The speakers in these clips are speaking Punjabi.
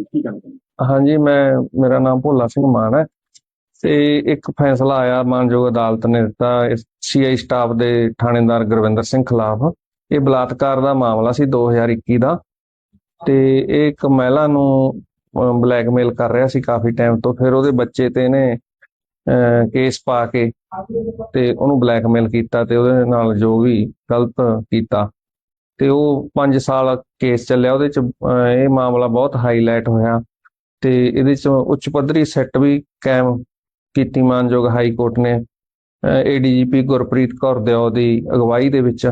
ਸੀ ਕੀ ਕਹਿਣਾ ਚਾਹੁੰਦੇ ਹਾਂਜੀ, ਮੈਂ, ਮੇਰਾ ਨਾਮ ਭੋਲਾ ਸਿੰਘ ਮਾਨ ਹੈ ਤੇ ਇੱਕ ਫੈਸਲਾ ਆਇਆ ਮਾਨਯੋਗ ਅਦਾਲਤ ਨੇ ਦਿੱਤਾ ਸੀਆਈ ਸਟਾਫ ਦੇ ਥਾਣੇਦਾਰ ਗੁਰਵਿੰਦਰ ਸਿੰਘ ਖਿਲਾਫ। ਇਹ ਬਲਾਤਕਾਰ ਦਾ ਮਾਮਲਾ ਸੀ 2021 ਦਾ ਤੇ ਇਹ ਇੱਕ ਮਹਿਲਾ ਨੂੰ ਬਲੈਕਮੇਲ ਕਰ ਰਿਹਾ ਸੀ ਕਾਫੀ ਟਾਈਮ ਤੋਂ, ਫਿਰ ਉਹਦੇ ਬੱਚੇ ਤੇ ਇਹਨੇ ਕੇਸ ਪਾ ਕੇ ਤੇ ਉਹਨੂੰ ਬਲੈਕਮੇਲ ਕੀਤਾ ਤੇ ਉਹਦੇ ਨਾਲ ਜੋ ਵੀ ਗਲਤ ਕੀਤਾ। ਤੇ ਉਹ 5 ਸਾਲ ਕੇਸ ਚੱਲਿਆ, ਉਹਦੇ ਚ ਇਹ ਮਾਮਲਾ ਬਹੁਤ ਹਾਈਲਾਈਟ ਹੋਇਆ ਤੇ ਇਹਦੇ ਚ ਉੱਚ ਪੱਧਰੀ ਸੈੱਟ ਵੀ ਕਾਇਮ ਕੀਤੀ ਮਾਨਯੋਗ ਹਾਈ ਕੋਰਟ ਨੇ। ਏਡੀਜੀਪੀ ਗੁਰਪ੍ਰੀਤ ਕੌਰ ਦਿਓ ਦੀ ਅਗਵਾਈ ਦੇ ਵਿੱਚ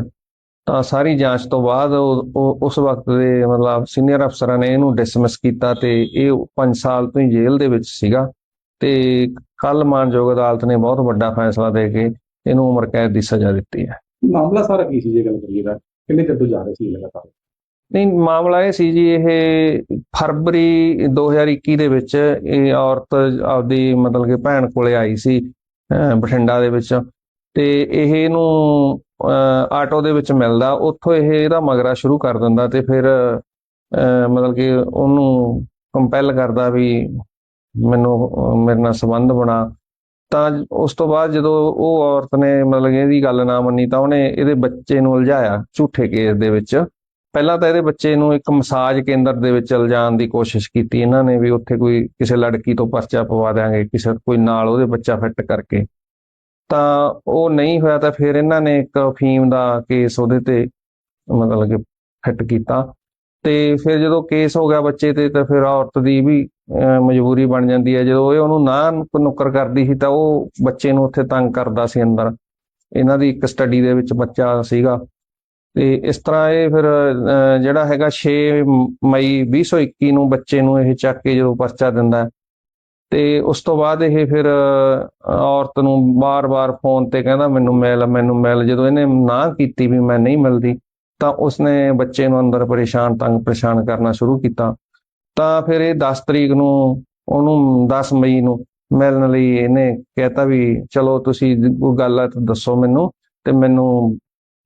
ਤਾਂ ਸਾਰੀ ਜਾਂਚ ਤੋਂ ਬਾਅਦ ਉਸ ਵਕਤ ਦੇ ਮਤਲਬ ਸੀਨੀਅਰ ਅਫਸਰਾਂ ਨੇ ਇਹਨੂੰ ਡਿਸਮਿਸ ਕੀਤਾ ਤੇ ਇਹ 5 ਸਾਲ ਤੋਂ ਹੀ ਜੇਲ੍ਹ ਦੇ ਵਿੱਚ ਸੀਗਾ ਤੇ ਕੱਲ ਮਾਨਯੋਗ ਅਦਾਲਤ ਨੇ ਬਹੁਤ ਵੱਡਾ ਫੈਸਲਾ ਦੇ ਕੇ ਇਹਨੂੰ ਉਮਰ ਕੈਦ ਦੀ ਸਜ਼ਾ ਦਿੱਤੀ ਹੈ। ਮਾਮਲਾ ਸਾਰਾ ਕੀ ਸੀ ਜੇ ਗੱਲ ਕਰੀਏ ਤਾਂ? ਕਿੰਨੇ ਚਿਰ ਤੋਂ ਜਾ ਰਹੇ ਸੀ ਲਗਾਤਾਰ? ਨਹੀਂ, ਮਾਮਲਾ ਇਹ ਸੀ ਜੀ, ਇਹ ਫਰਵਰੀ 2021 ਦੇ ਵਿੱਚ ਇਹ ਔਰਤ ਆਪਦੀ ਮਤਲਬ ਕਿ ਭੈਣ ਕੋਲੇ ਆਈ ਸੀ ਬਠਿੰਡਾ ਦੇ ਵਿੱਚ। ਤੇ ਇਹ ਇਹਨੂੰ ਆਟੋ ਦੇ ਵਿੱਚ ਮਿਲਦਾ, ਉੱਥੋਂ ਇਹ ਇਹਦਾ ਮਗਰਾ ਸ਼ੁਰੂ ਕਰ ਦਿੰਦਾ ਤੇ ਫਿਰ, ਅਹ ਮਤਲਬ ਕਿ ਉਹਨੂੰ ਕੰਪੈਲ ਕਰਦਾ ਵੀ ਮੈਨੂੰ, ਮੇਰੇ ਨਾਲ ਸੰਬੰਧ ਬਣਾ। ਤਾਂ ਉਸ ਤੋਂ ਬਾਅਦ ਜਦੋਂ ਉਹ ਔਰਤ ਨੇ ਮਤਲਬ ਇਹਦੀ ਗੱਲ ਨਾ ਮੰਨੀ ਤਾਂ ਉਹਨੇ ਇਹਦੇ ਬੱਚੇ ਨੂੰ ਉਲਝਾਇਆ ਝੂਠੇ ਕੇਸ ਦੇ ਵਿੱਚ। ਪਹਿਲਾਂ ਤਾਂ ਇਹਦੇ ਬੱਚੇ ਨੂੰ ਇੱਕ ਮਸਾਜ ਕੇਂਦਰ ਦੇ ਵਿੱਚ ਲਿਜਾਣ ਦੀ ਕੋਸ਼ਿਸ਼ ਕੀਤੀ ਇਹਨਾਂ ਨੇ ਵੀ ਉੱਥੇ ਕੋਈ ਕਿਸੇ ਲੜਕੀ ਤੋਂ ਪਰਚਾ ਪਵਾ ਦਿਆਂਗੇ, ਕਿਸੇ ਕੋਈ ਨਾਲ ਉਹਦੇ ਬੱਚਾ ਫਿੱਟ ਕਰਕੇ। ਤਾਂ ਉਹ ਨਹੀਂ ਹੋਇਆ ਤਾਂ ਫਿਰ ਇਹਨਾਂ ਨੇ ਇੱਕ ਫੀਮ ਦਾ ਕੇਸ ਉਹਦੇ ਤੇ ਮਤਲਬ ਕਿ ਫਿੱਟ ਕੀਤਾ। ਤੇ ਫਿਰ ਜਦੋਂ ਕੇਸ ਹੋ ਗਿਆ ਬੱਚੇ ਤੇ ਤਾਂ ਫਿਰ ਔਰਤ ਦੀ ਵੀ ਮਜਬੂਰੀ ਬਣ ਜਾਂਦੀ ਹੈ। ਜਦੋਂ ਇਹ ਉਹਨੂੰ ਨਾ ਨੁੱਕਰ ਕਰਦੀ ਸੀ ਤਾਂ ਉਹ ਬੱਚੇ ਨੂੰ ਉੱਥੇ ਤੰਗ ਕਰਦਾ ਸੀ ਅੰਦਰ। ਇਹਨਾਂ ਦੀ ਇੱਕ ਸਟੱਡੀ ਦੇ ਵਿੱਚ ਬੱਚਾ ਸੀਗਾ। ਤੇ ਇਸ ਤਰ੍ਹਾਂ ਇਹ ਫਿਰ ਜਿਹੜਾ ਹੈਗਾ 6 ਮਈ 2021 ਨੂੰ ਬੱਚੇ ਨੂੰ ਇਹ ਚੱਕ ਕੇ ਜਦੋਂ ਪਰਚਾ ਦਿੰਦਾ ਤੇ ਉਸ ਤੋਂ ਬਾਅਦ ਇਹ ਫਿਰ ਔਰਤ ਨੂੰ ਬਾਰ-ਬਾਰ ਫੋਨ ਤੇ ਕਹਿੰਦਾ, ਮੈਨੂੰ ਮਿਲ ਮੈਨੂੰ ਮਿਲ। ਜਦੋਂ ਇਹਨੇ ਨਾ ਕੀਤੀ ਵੀ ਮੈਂ ਨਹੀਂ ਮਿਲਦੀ, ਤਾਂ ਉਸਨੇ ਬੱਚੇ ਨੂੰ ਅੰਦਰ ਪਰੇਸ਼ਾਨ, ਤੰਗ ਪਰੇਸ਼ਾਨ ਕਰਨਾ ਸ਼ੁਰੂ ਕੀਤਾ। ਤਾਂ ਫਿਰ ਇਹ 10 ਤਰੀਕ ਨੂੰ, ਉਹਨੂੰ 10 ਮਈ ਨੂੰ ਮਿਲਣ ਲਈ ਇਹਨੇ ਕਹਿਤਾ ਵੀ ਚਲੋ ਤੁਸੀਂ ਕੋਈ ਗੱਲ ਹੈ ਤਾਂ ਦੱਸੋ ਮੈਨੂੰ ਤੇ ਮੈਨੂੰ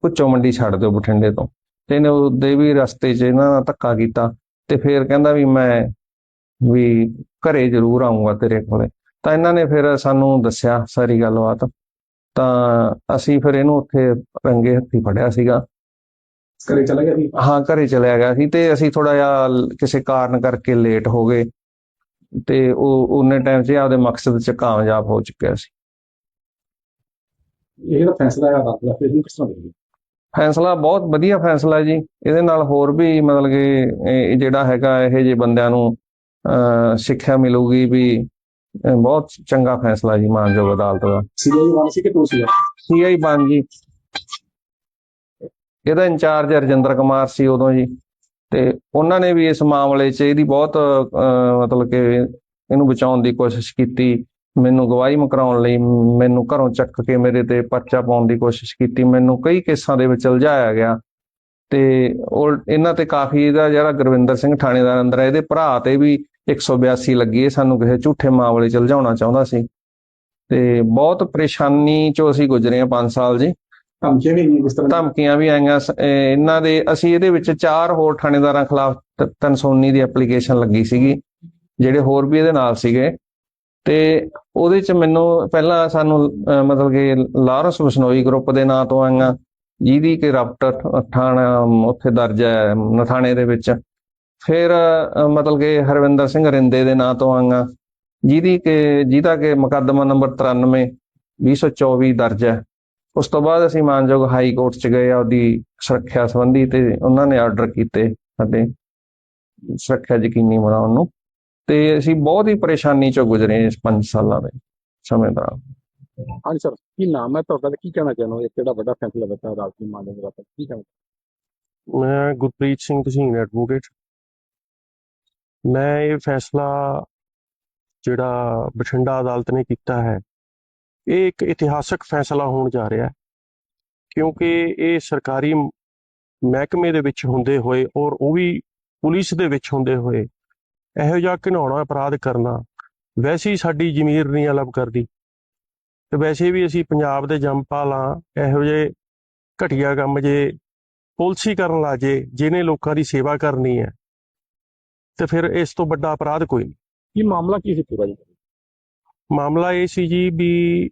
ਭੁੱਚੋ ਮੰਡੀ ਛੱਡ ਦਿਓ ਬਠਿੰਡੇ ਤੋਂ। ਤੇ ਇਹਨੇ ਉਹਦੇ ਵੀ ਰਸਤੇ 'ਚ ਇਹਨਾਂ ਨਾਲ ਧੱਕਾ ਕੀਤਾ ਤੇ ਫਿਰ ਕਹਿੰਦਾ ਵੀ ਮੈਂ ਵੀ ਘਰੇ ਜ਼ਰੂਰ ਆਉਂਗਾ ਤੇਰੇ ਕੋਲੇ। ਤਾਂ ਇਹਨਾਂ ਨੇ ਫਿਰ ਸਾਨੂੰ ਦੱਸਿਆ ਸਾਰੀ ਗੱਲਬਾਤ। ਤਾਂ ਅਸੀਂ ਫਿਰ ਇਹਨੂੰ ਉੱਥੇ ਰੰਗੇ ਹੱਥੀ ਫੜਿਆ ਸੀਗਾ। ਘਰੇ ਚਲਾ ਗਿਆ ਸੀ? ਹਾਂ ਘਰੇ ਚਲਿਆ ਗਿਆ ਸੀ ਤੇ ਅਸੀਂ ਥੋੜਾ ਜਿਹਾ ਕਿਸੇ ਕਾਰਨ ਕਰਕੇ ਲੇਟ ਹੋ ਗਏ ਤੇ ਉਹ ਉਹਨੇ ਟਾਈਮ 'ਚ ਆਪਦੇ ਮਕਸਦ 'ਚ ਕਾਮਯਾਬ ਹੋ ਚੁੱਕਿਆ ਸੀ। ਇਹ ਜਿਹੜਾ ਫੈਸਲਾ ਹੈ ਦਾ ਫਿਰ ਕਿਸ ਤਰ੍ਹਾਂ ਦੇਖਦੇ? ਫੈਸਲਾ ਬਹੁਤ ਵਧੀਆ ਫੈਸਲਾ ਹੈ ਜੀ ਇਹਦੇ ਨਾਲ ਹੋਰ ਵੀ ਮਤਲਬ ਕਿ ਇਹ ਜਿਹੜਾ ਹੈਗਾ ਇਹ ਜਿਹੇ ਬੰਦਿਆਂ ਨੂੰ ਸਿੱਖਿਆ ਮਿਲੂਗੀ ਵੀ ਬਹੁਤ ਚੰਗਾ ਫੈਸਲਾ ਜੀ ਮਾਨਯੋਗ ਅਦਾਲਤ ਦਾ। ਸੀਆਈ ਵਾਲਾ ਸੀ ਕਿ ਟੂ ਸੀਗਾ? ਸੀਆਈ ਬਣ ਜੀ। ਇਹਦਾ ਇੰਚਾਰਜ ਰਜਿੰਦਰ ਕੁਮਾਰ ਸੀ ਉਦੋਂ ਜੀ। ਤੇ ਉਹਨਾਂ ਨੇ ਵੀ ਇਸ ਮਾਮਲੇ 'ਚ ਇਹਦੀ ਬਹੁਤ ਮਤਲਬ ਕਿ ਇਹਨੂੰ ਬਚਾਉਣ ਦੀ ਕੋਸ਼ਿਸ਼ ਕੀਤੀ, ਮੈਨੂੰ ਗਵਾਹੀ ਮੁਕਰਾਉਣ ਲਈ, ਮੈਨੂੰ ਘਰੋਂ ਚੱਕ ਕੇ ਮੇਰੇ ਤੇ ਪਰਚਾ ਪਾਉਣ ਦੀ ਕੋਸ਼ਿਸ਼ ਕੀਤੀ, ਮੈਨੂੰ ਕਈ ਕੇਸਾਂ ਦੇ ਵਿੱਚ ਉਲਝਾਇਆ ਗਿਆ। ਤੇ ਉਹ, ਇਹਨਾਂ ਤੇ ਕਾਫੀ ਇਹਦਾ ਜਿਹੜਾ ਗੁਰਵਿੰਦਰ ਸਿੰਘ ਥਾਣੇਦਾਰ ਅੰਦਰ ਹੈ ਇਹਦੇ ਭਰਾ ਤੇ ਵੀ 182 ਲੱਗੀ ਇਹ ਸਾਨੂੰ ਕਿਸੇ ਝੂਠੇ ਮਾਮਲੇ 'ਚ ਉਲਝਾਉਣਾ ਚਾਹੁੰਦਾ ਸੀ। ਤੇ ਬਹੁਤ ਪਰੇਸ਼ਾਨੀ 'ਚੋਂ ਅਸੀਂ ਗੁਜ਼ਰੇ ਹਾਂ 5 ਸਾਲ ਜੀ। ਧਮਕੀਆਂ ਵੀ ਨਹੀਂ ਤਰ੍ਹਾਂ ਧਮਕੀਆਂ ਵੀ ਆਈਆਂ ਸ- ਇਹਨਾਂ ਦੇ, ਅਸੀਂ ਇਹਦੇ ਵਿੱਚ ਚਾਰ ਹੋਰ ਥਾਣੇਦਾਰਾਂ ਖਿਲਾਫ 319 ਦੀ ਐਪਲੀਕੇਸ਼ਨ ਲੱਗੀ ਸੀਗੀ, ਜਿਹੜੇ ਹੋਰ ਵੀ ਇਹਦੇ ਨਾਲ ਸੀਗੇ। ਤੇ ਉਹਦੇ ਚ ਮੈਨੂੰ ਪਹਿਲਾਂ ਸਾਨੂੰ ਮਤਲਬ ਕਿ ਲਾਰੈਂਸ ਬਸਨੋਈ ਗਰੁੱਪ ਦੇ ਨਾਂ ਤੋਂ ਆਈਆਂ, ਜਿਹਦੀ ਕਿ ਰਪਟ ਥਾਣਾ ਉੱਥੇ ਦਰਜ ਹੈ ਨਥਾਣੇ ਦੇ ਵਿੱਚ। ਫਿਰ ਮਤਲਬ ਕਿ ਹਰਵਿੰਦਰ ਸਿੰਘ ਰਿੰਦੇ ਦੇ ਨਾਂ ਤੋਂ ਆਈਆਂ, ਜਿਹਦੀ ਕਿ, ਜਿਹਦਾ ਕਿ ਮੁਕੱਦਮਾ ਨੰਬਰ 93 2024 ਦਰਜ ਹੈ। ਉਸ ਤੋਂ ਬਾਅਦ ਅਸੀਂ ਮਾਨਯੋਗ ਹਾਈ ਕੋਰਟ ਚ ਗਏ ਆਪਦੀ ਸੁਰੱਖਿਆ ਸੰਬੰਧੀ ਤੇ ਉਹਨਾਂ ਨੇ ਆਰਡਰ ਕੀਤੇ ਸਾਡੇ ਸੁਰੱਖਿਆ ਯਕੀਨੀ ਬਣਾਉਣ ਨੂੰ। ਤੇ ਅਸੀਂ ਬਹੁਤ ਹੀ ਪਰੇਸ਼ਾਨੀ ਚੋਂ ਗੁਜ਼ਰੇ ਇਸ 5 ਸਾਲਾਂ ਦੇ ਸਮੇਂ ਦੌਰਾਨ। ਹਾਂਜੀ ਸਰ ਕੀ ਨਾਮ ਹੈ ਤੁਹਾਡਾ ਤੇ ਕੀ ਕਹਿਣਾ ਚਾਹੁੰਦੇ ਹੋ? ਇਹ ਕਿਹੜਾ ਵੱਡਾ ਫੈਸਲਾ ਦਿੱਤਾ ਅਦਾਲਤ ਨੇ ਮਾਨਯੋਗ ਨੇ? ਕੀ ਕਹਿਣਾ ਮੈਂ ਗੁਰਪ੍ਰੀਤ ਸਿੰਘ ਤਸੀਨ ਐਡਵੋਕੇਟ ਮੈਂ ਇਹ ਫੈਸਲਾ ਜਿਹੜਾ ਬਠਿੰਡਾ ਅਦਾਲਤ ਨੇ ਕੀਤਾ ਹੈ ਇਹ ਇੱਕ ਇਤਿਹਾਸਕ ਫੈਸਲਾ ਹੋਣ ਜਾ ਰਿਹਾ ਹੈ, ਕਿਉਂਕਿ ਇਹ ਸਰਕਾਰੀ ਮਹਿਕਮੇ ਦੇ ਵਿੱਚ ਹੁੰਦੇ ਹੋਏ ਔਰ ਉਹ ਵੀ ਪੁਲਿਸ ਦੇ ਵਿੱਚ ਹੁੰਦੇ ਹੋਏ ਇਹੋ ਜਿਹਾ ਘਿਨਾਉਣਾ ਅਪਰਾਧ ਕਰਨਾ, ਵੈਸੇ ਹੀ ਸਾਡੀ ਜ਼ਮੀਰ ਨਹੀਂ ਅਲਬ ਕਰਦੀ। ਤੇ ਵੈਸੇ ਵੀ ਅਸੀਂ ਪੰਜਾਬ ਦੇ ਜੰਮਪਾਲ ਇਹੋ ਜਿਹੇ ਘਟੀਆ ਕੰਮ ਜੇ ਪੁਲਿਸ ਹੀ ਕਰਨ ਲੱਜੇ ਜਿਹਨੇ ਲੋਕਾਂ ਦੀ ਸੇਵਾ ਕਰਨੀ ਹੈ, ਤੇ ਫਿਰ ਇਸ ਤੋਂ ਵੱਡਾ ਅਪਰਾਧ ਕੋਈ ਨਹੀਂ। ਕੀ ਮਾਮਲਾ ਕੀ ਸੀ ਪੂਰਾ ਜੀ? ਮਾਮਲਾ ਇਹ ਸੀ ਜੀ ਵੀ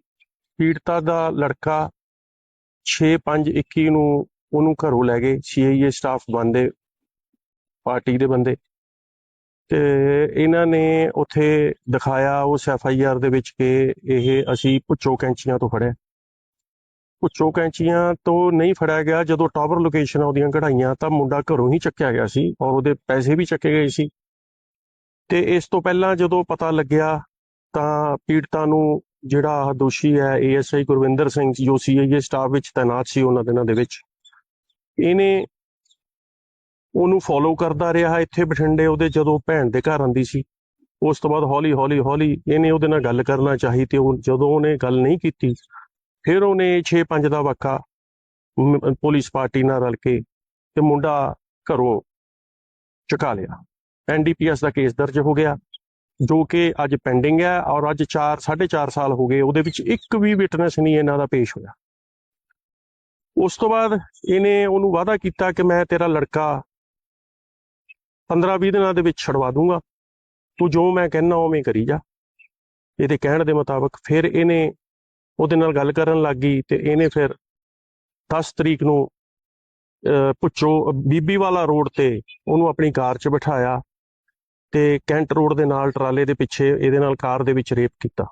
ਪੀੜਤਾ ਦਾ ਲੜਕਾ 6/5/21 ਨੂੰ ਉਹਨੂੰ ਘਰੋਂ ਲੈ ਗਏ ਸੀਆਈਏ ਸਟਾਫ ਬੰਦੇ, ਪਾਰਟੀ ਦੇ ਬੰਦੇ। ਤੇ ਇਹਨਾਂ ਨੇ ਉੱਥੇ ਦਿਖਾਇਆ ਉਸ ਐਫ ਆਈ ਆਰ ਦੇ ਵਿੱਚ ਕਿ ਇਹ ਅਸੀਂ ਪੁੱਚੋ ਕੈਂਚੀਆਂ ਤੋਂ ਫੜਿਆ। ਪੁੱਚੋ ਕੈਂਚੀਆਂ ਤੋਂ ਨਹੀਂ ਫੜਿਆ ਗਿਆ, ਜਦੋਂ ਟਾਵਰ ਲੋਕੇਸ਼ਨ ਉਹਦੀਆਂ ਕਢਾਈਆਂ ਤਾਂ ਮੁੰਡਾ ਘਰੋਂ ਹੀ ਚੱਕਿਆ ਗਿਆ ਸੀ ਔਰ ਉਹਦੇ ਪੈਸੇ ਵੀ ਚੱਕੇ ਗਏ ਸੀ। ਤੇ ਇਸ ਤੋਂ ਪਹਿਲਾਂ ਜਦੋਂ ਪਤਾ ਲੱਗਿਆ ਤਾਂ ਪੀੜਤਾ ਨੂੰ ਜਿਹੜਾ ਦੋਸ਼ੀ ਹੈ ਏਐਸਆਈ ਗੁਰਵਿੰਦਰ ਸਿੰਘ ਜੋ ਸੀਆਈਏ ਸਟਾਫ ਵਿੱਚ ਤਾਇਨਾਤ ਸੀ ਉਹਨਾਂ ਦਿਨਾਂ ਦੇ ਵਿੱਚ, ਇਹਨੇ ਉਹਨੂੰ ਫੋਲੋ ਕਰਦਾ ਰਿਹਾ ਇੱਥੇ ਬਠਿੰਡੇ, ਉਹਦੇ ਜਦੋਂ ਭੈਣ ਦੇ ਘਰ ਆਂਦੀ ਸੀ, ਉਸ ਤੋਂ ਬਾਅਦ ਹੌਲੀ ਹੌਲੀ ਹੌਲੀ ਇਹਨੇ ਉਹਦੇ ਨਾਲ ਗੱਲ ਕਰਨਾ ਚਾਹੀ ਤੇ ਉਹ ਜਦੋਂ ਉਹਨੇ ਗੱਲ ਨਹੀਂ ਕੀਤੀ, ਫਿਰ ਉਹਨੇ 6-5 ਦਾ ਵਾਕਾ ਪੁਲਿਸ ਪਾਰਟੀ ਨਾਲ ਰਲ ਕੇ ਤੇ ਮੁੰਡਾ ਘਰੋਂ ਚੁਕਾ ਲਿਆ। ਐਨਡੀਪੀਐਸ ਦਾ ਕੇਸ ਦਰਜ ਹੋ ਗਿਆ। ਜੋ ਕਿ ਅੱਜ ਪੈਂਡਿੰਗ ਹੈ ਔਰ ਅੱਜ 4 4.5 ਸਾਲ ਹੋ ਗਏ, ਉਹਦੇ ਵਿੱਚ ਇੱਕ ਵੀ ਵਿਟਨੈਸ ਨਹੀਂ ਇਹਨਾਂ ਦਾ ਪੇਸ਼ ਹੋਇਆ। ਉਸ ਤੋਂ ਬਾਅਦ ਇਹਨੇ ਉਹਨੂੰ ਵਾਅਦਾ ਕੀਤਾ ਕਿ ਮੈਂ ਤੇਰਾ ਲੜਕਾ 15-20 ਦਿਨਾਂ ਦੇ ਵਿੱਚ ਛਡਵਾ ਦੂੰਗਾ। ਤੂੰ ਜੋ ਮੈਂ ਕਹਿਣਾ ਉਵੇਂ ਕਰੀ ਜਾ। ਇਹਦੇ ਕਹਿਣ ਦੇ ਮੁਤਾਬਕ ਫਿਰ ਇਹਨੇ ਉਹਦੇ ਨਾਲ ਗੱਲ ਕਰਨ ਲੱਗ ਗਈ ਤੇ ਇਹਨੇ ਫਿਰ 10 ਤਰੀਕ ਨੂੰ ਪੁੱਛੋ, ਬੀਬੀ ਵਾਲਾ ਰੋਡ ਤੇ ਉਹਨੂੰ ਆਪਣੀ ਕਾਰ 'ਚ ਬਿਠਾਇਆ। ਤੇ ਕੈਂਟ ਰੋਡ ਦੇ ਨਾਲ ਟਰਾਲੇ ਦੇ ਪਿੱਛੇ ਇਹਦੇ ਨਾਲ ਕਾਰ ਦੇ ਵਿੱਚ ਰੇਪ ਕੀਤਾ।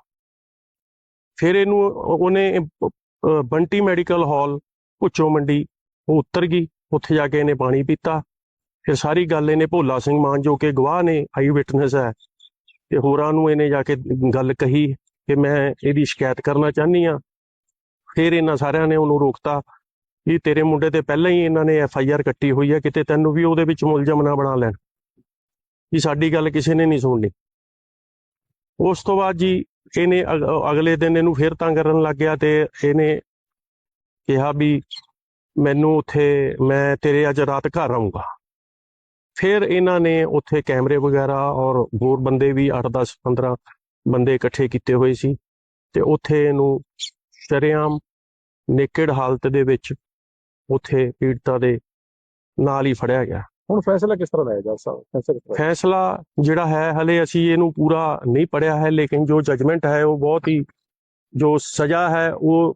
ਫਿਰ ਇਹਨੂੰ ਉਹਨੇ ਬੰਟੀ ਮੈਡੀਕਲ ਹਾਲ ਪੁੱਚੋ ਮੰਡੀ, ਉਹ ਉਤਰ ਗਈ, ਉੱਥੇ ਜਾ ਕੇ ਇਹਨੇ ਪਾਣੀ ਪੀਤਾ। ਫਿਰ ਸਾਰੀ ਗੱਲ ਇਹਨੇ ਭੋਲਾ ਸਿੰਘ ਮਾਨ ਜੋ ਕਿ ਗਵਾਹ ਨੇ, ਆਈ ਵਿਟਨੈਸ ਹੈ। ਤੇ ਹੋਰਾਂ ਨੂੰ ਇਹਨੇ ਜਾ ਕੇ ਗੱਲ ਕਹੀ ਕਿ ਮੈਂ ਇਹਦੀ ਸ਼ਿਕਾਇਤ ਕਰਨਾ ਚਾਹਨੀ ਆ ਫਿਰ ਇਹਨਾਂ ਸਾਰਿਆਂ ਨੇ ਉਹਨੂੰ ਰੋਕਤਾ ਵੀ ਤੇਰੇ ਮੁੰਡੇ ਤੇ ਪਹਿਲਾਂ ਹੀ ਇਹਨਾਂ ਨੇ ਐਫ ਆਈ ਆਰ ਕੱਟੀ ਹੋਈ ਹੈ, ਕਿਤੇ ਤੈਨੂੰ ਵੀ ਉਹਦੇ ਵਿੱਚ ਮੁਲਜ਼ਮ ਨਾ ਬਣਾ ਲੈਣ। ਵੀ ਸਾਡੀ ਗੱਲ ਕਿਸੇ ਨੇ ਨਹੀਂ ਸੁਣਨੀ। ਉਸ ਤੋਂ ਬਾਅਦ ਜੀ ਇਹਨੇ ਅਗ- ਅਗਲੇ ਦਿਨ ਇਹਨੂੰ ਫੇਰ ਤੰਗ ਕਰਨ ਲੱਗ ਗਿਆ ਤੇ ਇਹਨੇ ਕਿਹਾ ਵੀ ਮੈਨੂੰ ਉੱਥੇ, ਮੈਂ ਤੇਰੇ ਅੱਜ ਰਾਤ ਘਰ ਆਉਂਗਾ ਫਿਰ ਇਹਨਾਂ ਨੇ ਉੱਥੇ ਕੈਮਰੇ ਵਗੈਰਾ ਔਰ ਹੋਰ ਬੰਦੇ ਵੀ 8 10 15 ਬੰਦੇ ਇਕੱਠੇ ਕੀਤੇ ਹੋਏ ਸੀ ਤੇ ਉੱਥੇ ਇਹਨੂੰ ਸ਼ਰੇਆਮ ਨੇਕਡ ਹਾਲਤ ਦੇ ਵਿੱਚ ਉੱਥੇ ਪੀੜਤਾ ਦੇ ਨਾਲ ਹੀ ਫੜਿਆ ਗਿਆ। ਹੁਣ ਫੈਸਲਾ ਕਿਸ ਤਰ੍ਹਾਂ ਦਾ ਹੈ ਜੱਜ ਸਾਹਿਬ ਫੈਸਲਾ ਜਿਹੜਾ ਹੈ ਹਲੇ ਅਸੀਂ ਇਹਨੂੰ ਪੂਰਾ ਨਹੀਂ ਪੜਿਆ ਹੈ ਲੇਕਿਨ ਜੋ ਜਜਮੈਂਟ ਹੈ ਉਹ ਬਹੁਤ ਹੀ ਜੋ ਸਜ਼ਾ ਹੈ ਉਹ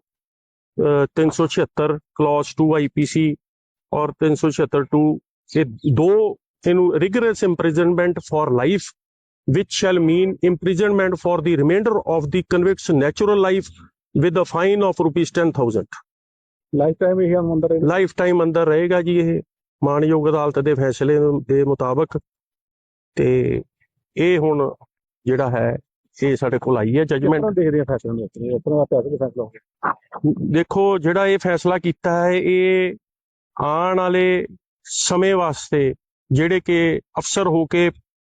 ਅਹ, 376 ਕਲੌਜ਼ 2 ਆਈਪੀਸੀ ਔਰ 376 2 ਇਹ ਦੋ ਇਹਨੂੰ rigorous imprisonment for life which shall mean imprisonment for the remainder of the convict's natural life with a fine of rupees 10000 life time ਇਹ ਅੰਦਰ ਲਾਈਫ ਟਾਈਮ ਅੰਦਰ ਰਹੇਗਾ ਜੀ ਇਹ। ਮਾਨਯੋਗ ਅਦਾਲਤ ਦੇ ਫੈਸਲੇ ਦੇ ਮੁਤਾਬਕ ਤੇ ਇਹ ਹੁਣ ਜਿਹੜਾ ਹੈ ਇਹ ਸਾਡੇ ਕੋਲ ਆਈ ਹੈ ਜਜਮੈਂਟ ਦੇਖਦੇ ਆ ਫੈਸਲੇ ਨੂੰ? ਇਸ ਤਰ੍ਹਾਂ ਦਾ ਫੈਸਲਾ ਹੋ ਗਿਆ ਦੇਖੋ ਜਿਹੜਾ ਇਹ ਫੈਸਲਾ ਕੀਤਾ ਹੈ ਇਹ ਆਉਣ ਵਾਲੇ ਸਮੇਂ ਵਾਸਤੇ ਜਿਹੜੇ ਕਿ ਅਫਸਰ ਹੋ ਕੇ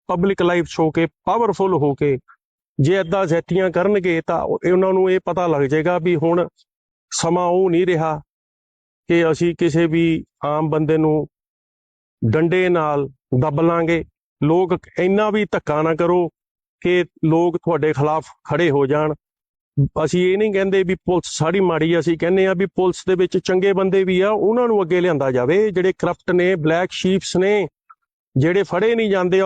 ਪਬਲਿਕ ਲਾਈਫ 'ਚ ਹੋ ਕੇ ਪਾਵਰਫੁਲ ਹੋ ਕੇ ਜੇ ਏਦਾਂ ਜ਼ੈਤੀਆਂ ਕਰਨਗੇ ਤਾਂ ਉਹ- ਉਹਨਾਂ ਨੂੰ ਇਹ ਪਤਾ ਲੱਗ ਜਾਏਗਾ ਵੀ ਹੁਣ ਸਮਾਂ ਉਹ ਨਹੀਂ ਰਿਹਾ। ਕਿ ਅਸੀਂ ਕਿਸੇ ਵੀ ਆਮ ਬੰਦੇ ਨੂੰ ਡੰਡੇ ਨਾਲ ਦੱਬ ਲਾਂਗੇ। ਲੋਕ ਇੰਨਾ ਵੀ ਧੱਕਾ ਨਾ ਕਰੋ ਕਿ ਲੋਕ ਤੁਹਾਡੇ ਖਿਲਾਫ ਖੜੇ ਹੋ ਜਾਣ। ਅਸੀਂ ਇਹ ਨਹੀਂ ਕਹਿੰਦੇ ਵੀ ਪੁਲਿਸ ਸਾੜੀ ਮਾੜੀ ਅਸੀਂ ਕਹਿੰਦੇ ਆ ਵੀ ਪੁਲਿਸ ਦੇ ਵਿੱਚ ਚੰਗੇ ਬੰਦੇ ਵੀ ਆ, ਉਹਨਾਂ ਨੂੰ ਅੱਗੇ ਲਿਆਂਦਾ ਜਾਵੇ। ਜਿਹੜੇ ਕਰਪਟ ਨੇ, ਬਲੈਕ ਸ਼ੀਪਸ ਨੇ, ਜਿਹੜੇ ਫੜੇ ਨਹੀਂ ਜਾਂਦੇ